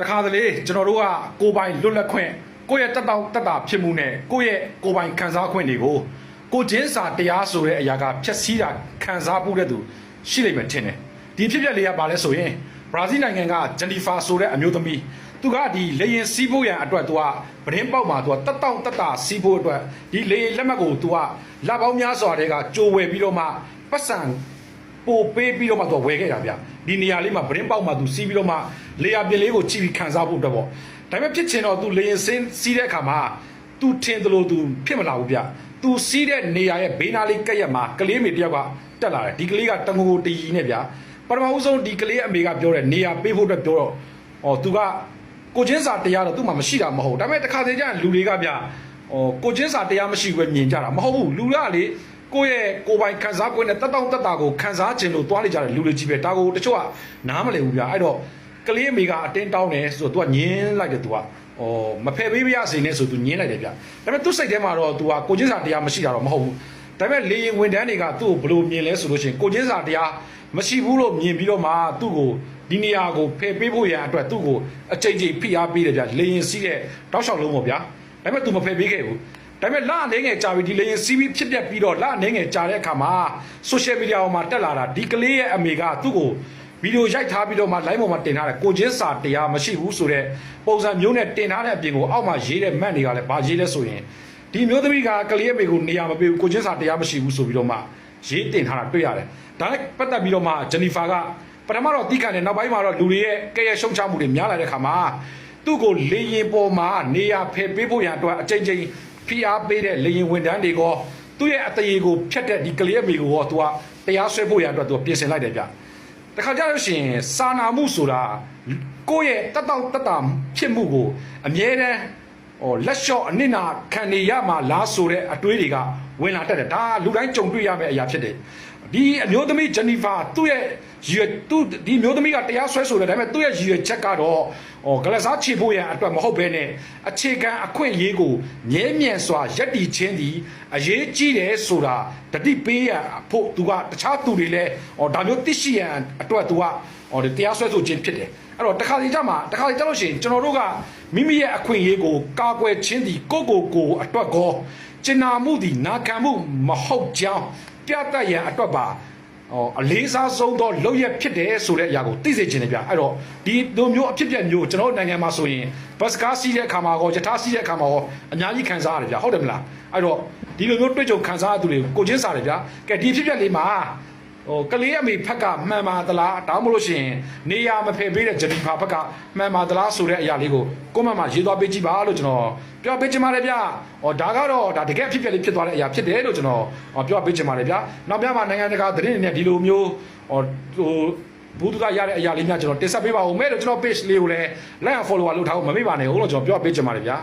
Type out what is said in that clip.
တခါတလေကျွန်တော်တို့ကကိုယ်ပိုင်လွတ်လပ်ခွင့်ကိုယ့်ရဲ့တက်တောင့်တက်တာဖြစ်မှုနဲ့ကိုယ့်ရဲ့ကိုယ်ပိုင်ခံစားခွင့်တွေကိုကိုချင်းစာတရားဆိုတဲ့အရာကဖျက်ဆီးတာခံစားဖို့တဲ့သူရှိလိမ့်မယ်ထင်တယ်ဒီဖြစ်ပျက်လေးကဘာလဲဆိုရင်ဘရာဇီးနိုင်ငံကဂျန်နီဖာဆိုတဲ့အမျိုးသမီးသူကဒီလေရင်စီးဖို့ရန်အတွက်သူကပရင်းပေါက်မှာသူကတက်တောင့်တက်တာစီးဖို့အတွက်ဒီလေရင်လက်မှတ်ကိုသူကလက်ပေါင်းများစွာတွေကကြိုဝယ်ပြီးတော့မှပတ်စံ ပို့ပေးပြီးတော့မှသူကဝယ်ခဲ့တာဗျဒီနေရာလေးမှာဗရင်ပေါက်မှာသူစီးပြီးတော့မှလေယာပြင်လေးကိုကြည့်ပြီးခံစားဖို့အတွက်ပေါ့ဒါပေမဲ့ဖြစ်ချင်တော့သူလေရင်စင်းစီးတဲ့အခါမှာသူထင်တယ်လို့သူဖြစ်မလာဘူးဗျသူစီးတဲ့နေရာရဲ့ဘေးနားလေးကက်ရက်မှာကလေးမေတယောက်ကတက်လာတယ်ဒီကလေးကတငိုတရီနဲ့ဗျပထမဦးဆုံးဒီကလေးအမေကပြောတယ်နေရာပေးဖို့အတွက်ပြောတော့ဩသူကကိုချင်းစာတရားတော့သူ့မှာမရှိတာမဟုတ်ဒါပေမဲ့တစ်ခါတည်းကျရင်လူတွေကဗျဩကိုချင်းစာတရားမရှိဘူးပဲမြင်ကြတာမဟုတ်ဘူးလူကလေ ကိုယ့်ရဲ့ကိုယ်ပိုင်ခံစား권နဲ့တက်တောင့်တက်တာကိုခံစားခြင်းလို့တွားနေကြတဲ့လူတွေကြီးပဲဒါကိုတချို့ကနားမလည်ဘူးဗျာအဲ့တော့ကလေးအမေကအတင်းတောင်းတယ်ဆိုတော့ तू ကညင်းလိုက်တယ် तू ကဩမဖယ်ပေးပြရစေနဲ့ဆို तू ညင်းလိုက်တယ်ဗျာဒါပေမဲ့သူ့စိတ်ထဲမှာတော့ तू ကကိုချင်းစာတရားမရှိတာတော့မဟုတ်ဘူးဒါပေမဲ့လေရင်ဝန်တန်းတွေကသူ့ကိုဘယ်လိုမြင်လဲဆိုလို့ရှိရင်ကိုချင်းစာတရားမရှိဘူးလို့မြင်ပြီးတော့မှသူ့ကိုဒီနေရာကိုဖယ်ပေးဖို့ရန်အတွက်သူ့ကိုအချိန်ချင်းဖိအားပေးတယ်ဗျာလေရင်စီးတဲ့တောက်လျှောက်လုံးပေါ့ဗျာဒါပေမဲ့ तू မဖယ်ပေးခဲ့ဘူး ဒါပေမဲ့လအနေငယ်ကြာပြီဒီလေရင်စီးပြီးဖြစ်ပြက်ပြီးတော့လအနေငယ်ကြာတဲ့အခါမှာ social media ပေါ်မှာတက်လာတာဒီကလေးရဲ့အမေကသူ့ကိုဗီဒီယိုရိုက်ထားပြီးတော့မှ live ပေါ်မှာတင်ထားတယ်ကိုချင်းစာတရားမရှိဘူးဆိုတော့ပုံစံမျိုးနဲ့တင်ထားတဲ့အပြင်ကိုအောက်မှာရေးတဲ့မတ်တွေကလည်းဗာရေးလဲဆိုရင်ဒီမျိုးသမီးကကလေးရဲ့အမေကိုနေရာမပေးဘူးကိုချင်းစာတရားမရှိဘူးဆိုပြီးတော့မှရေးတင်ထားတာတွေ့ရတယ်ဒါနဲ့ပတ်သက်ပြီးတော့မှဂျနီဖာကပထမတော့တီးခံတယ်နောက်ပိုင်းမှာတော့လူတွေရဲ့ကဲရဲ့ရှုံချမှုတွေများလာတဲ့အခါမှာသူ့ကိုလေရင်ပေါ်မှာနေရာဖယ်ပေးဖို့ရန်အတွက်အချိန်ချင်း ဖိအားပေးတဲ့လေရင်ဝန်တန်းတွေကသူ့ရဲ့အတရေကိုဖျက်တဲ့ဒီကလေးအမေကိုရောသူကတရားစွဲဖို့ရအတွက်သူပြင်ဆင်လိုက်တယ်ဗျတခါကြလို့ရှိရင်စာနာမှုဆိုတာကိုယ့်ရဲ့တက်တောင့်တက်တာဖြစ်မှုကိုအမြဲတမ်းဟောလက်လျှော့အနစ်နာခံနေရမှာလားဆိုတဲ့အတွေးတွေကဝင်လာတတ်တယ်ဒါလူတိုင်းကြုံတွေ့ရမယ့်အရာဖြစ်တယ် ဒီအမျိုးသမီးဂျနီဖာသူ့ရဲ့ရည်ရွယ်သူဒီမျိုးသမီးကတရားစွဲဆိုတယ်ဒါပေမဲ့သူ့ရဲ့ရည်ရွယ်ချက်ကတော့ဟောဂလစားချေဖို့ရန်အတွက်မဟုတ်ဘဲနဲ့အခြေခံအခွင့်အရေးကိုငြဲမြံစွာယက်တီချင်းသည်အရေးကြီးတယ်ဆိုတာတတိပေးရန်ဖို့သူကတခြားသူတွေလည်းဟောဒါမျိုးသိရှိရန်အတွက်သူကဟောဒီတရားစွဲဆိုခြင်းဖြစ်တယ်အဲ့တော့တခါစီကြမှာတခါစီကြလို့ရှိရင်ကျွန်တော်တို့ကမိမိရဲ့အခွင့်အရေးကိုကာကွယ်ခြင်းသည်ကိုယ့်ကိုယ်ကိုအတွက်ကောကျင်နာမှုသည်နာခံမှုမဟုတ်ကြောင်း ပြတတ်ရန်အတွက်ပါဟောအလေးစားဆုံးသောလောက်ရဖြစ်တယ်ဆိုတဲ့အရာကိုသိစေချင်တယ်ဗျအဲ့တော့ဒီလိုမျိုးအဖြစ်ပြက်မျိုးကျွန်တော်တို့နိုင်ငံမှာဆိုရင်ဘတ်စကားစီးတဲ့အခါမှာကောယထာစီးတဲ့အခါမှာကောအများကြီးခံစားရတယ်ဗျဟုတ်တယ်မလားအဲ့တော့ဒီလိုမျိုးတွေ့ကြုံခံစားရသူတွေကိုချင်းစားတယ်ဗျကဲဒီအဖြစ်ပြက်လေးမှာ ဟိုကလေးအမေဖက်ကမှန်ပါသလားတောင်းမလို့ရှိရင်နေရမဖယ်ပေးတဲ့ဂျနီဖာဘက်ကမှန်ပါသလားဆိုတဲ့အရာလေးကိုကိုမမှာရေးသွားပေးကြည့်ပါလို့ကျွန်တော်ပြောပေးချင်ပါတယ်ဗျဟောဒါကတော့ဒါတကယ်အဖြစ်ပြက်လေးဖြစ်သွားတဲ့အရာဖြစ်တယ်လို့ကျွန်တော်ဟောပြောပေးချင်ပါတယ်ဗျနောက်ပြမှာနိုင်ငံတကာသတင်းတွေနဲ့ဒီလိုမျိုးဟောဟိုဘူးသူကရတဲ့အရာလေးများကျွန်တော်တင်ဆက်ပေးပါဦးမယ်လို့ကျွန်တော် page လေးကိုလည်း like and follower လုပ်ထားဖို့မမေ့ပါနဲ့ဟုတ်လို့ကျွန်တော်ပြောပေးချင်ပါတယ်ဗျာ